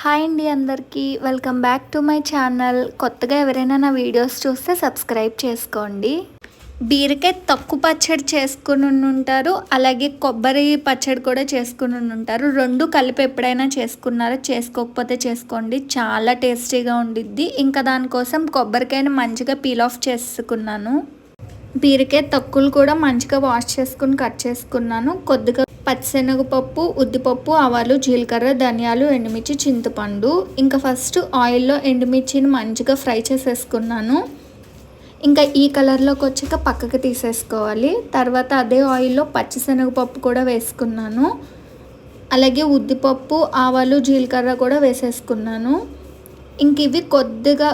Hi అండి అందరికీ. Welcome back to my channel. కొత్తగా ఎవరైనా నా వీడియోస్ చూస్తే సబ్స్క్రైబ్ చేసుకోండి. బీరకాయ తక్కువ పచ్చడి చేసుకుని ఉంటారు అలాగే కొబ్బరి పచ్చడి కూడా చేసుకుని ఉంటారు రెండు కలిపి ఎప్పుడైనా చేసుకున్నారో? చేసుకోకపోతే చేసుకోండి. చాలా టేస్టీగా ఉండిద్ది. ఇంకా దానికోసం కొబ్బరికాయను మంచిగా పీల్ ఆఫ్ చేసుకున్నాను. బీరకాయ తక్కువలు కూడా మంచిగా వాష్ చేసుకుని కట్ చేసుకున్నాను. కొద్దిగా పచ్చిశనగపప్పు ఉద్దిపప్పు ఆవాలు జీలకర్ర ధనియాలు ఎండుమిర్చి చింతపండు. ఇంకా ఫస్ట్ ఆయిల్లో ఎండుమిర్చిని మంచిగా ఫ్రై చేసేసుకున్నాను. ఇంకా ఈ కలర్లోకి వచ్చాక పక్కకు తీసేసుకోవాలి. తర్వాత అదే ఆయిల్లో పచ్చిశనగపప్పు కూడా వేసుకున్నాను. అలాగే ఉద్దిపప్పు ఆవాలు జీలకర్ర కూడా వేసేసుకున్నాను. ఇంక ఇవి కొద్దిగా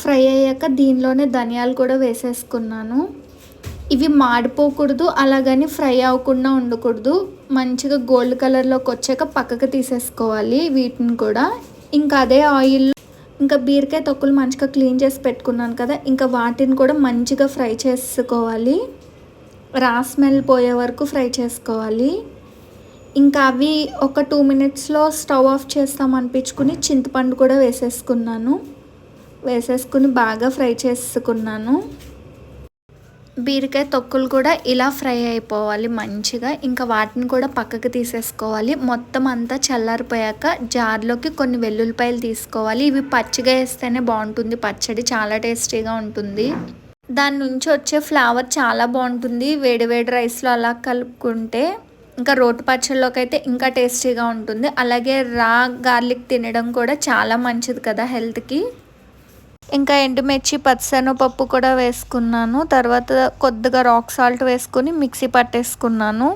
ఫ్రై అయ్యాక దీనిలోనే ధనియాలు కూడా వేసేసుకున్నాను. ఇవి మాడిపోకూడదు అలాగని ఫ్రై అవ్వకుండా ఉండకూడదు. మంచిగా గోల్డ్ కలర్లోకి వచ్చాక పక్కకు తీసేసుకోవాలి వీటిని కూడా. ఇంకా అదే ఆయిల్ ఇంకా బీరకాయ తొక్కులు మంచిగా క్లీన్ చేసి పెట్టుకున్నాను కదా ఇంకా వాటిని కూడా మంచిగా ఫ్రై చేసుకోవాలి. రా స్మెల్ పోయే వరకు ఫ్రై చేసుకోవాలి. ఇంకా అవి ఒక టూ మినిట్స్లో స్టవ్ ఆఫ్ చేస్తాం అనిపించుకుని చింతపండు కూడా వేసేసుకున్నాను. వేసేసుకుని బాగా ఫ్రై చేసుకున్నాను. బీరకాయ తొక్కులు కూడా ఇలా ఫ్రై అయిపోవాలి మంచిగా. ఇంకా వాటిని కూడా పక్కకు తీసేసుకోవాలి. మొత్తం అంతా చల్లారిపోయాక జార్లోకి కొన్ని వెల్లుల్లిపాయలు తీసుకోవాలి. ఇవి పచ్చిగా వేస్తేనే బాగుంటుంది. పచ్చడి చాలా టేస్టీగా ఉంటుంది. దాని నుంచి వచ్చే ఫ్లేవర్ చాలా బాగుంటుంది. వేడి వేడి రైస్లో అలా కలుపుకుంటే ఇంకా రోటి పచ్చళ్ళలోకి అయితే ఇంకా టేస్టీగా ఉంటుంది. అలాగే రా గార్లిక్ తినడం కూడా చాలా మంచిది కదా హెల్త్కి. ఇంకా ఎండుమిర్చి పచ్చనపప్పు కూడా వేసుకున్నాను. తర్వాత కొద్దిగా రాక్ సాల్ట్ వేసుకొని మిక్సీ పట్టేసుకున్నాను.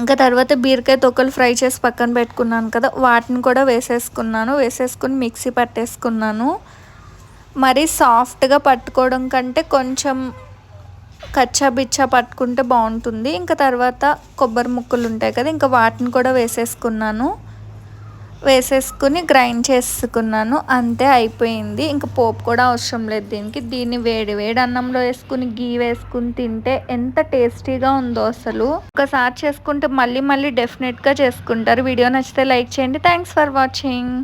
ఇంకా తర్వాత బీరకాయ తొక్కలు ఫ్రై చేసి పక్కన పెట్టుకున్నాను కదా వాటిని కూడా వేసేసుకున్నాను. వేసేసుకుని మిక్సీ పట్టేసుకున్నాను. మరి సాఫ్ట్గా పట్టుకోవడం కంటే కొంచెం కచ్చా బిచ్చా పట్టుకుంటే బాగుంటుంది. ఇంకా తర్వాత కొబ్బరి ముక్కలు ఉంటాయి కదా ఇంకా వాటిని కూడా వేసేసుకున్నాను. వేసేసుకుని గ్రైండ్ చేసుకున్నాను. అంతే అయిపోయింది. ఇంకా పోపు కూడా అవసరం లేదు దీనికి. దీన్ని వేడి వేడి అన్నంలో వేసుకుని గీ వేసుకుని తింటే ఎంత టేస్టీగా ఉందో అసలు. ఒకసారి చేసుకుంటే మళ్ళీ మళ్ళీ డెఫినెట్గా చేసుకుంటారు. వీడియో నచ్చితే లైక్ చేయండి. Thanks for watching.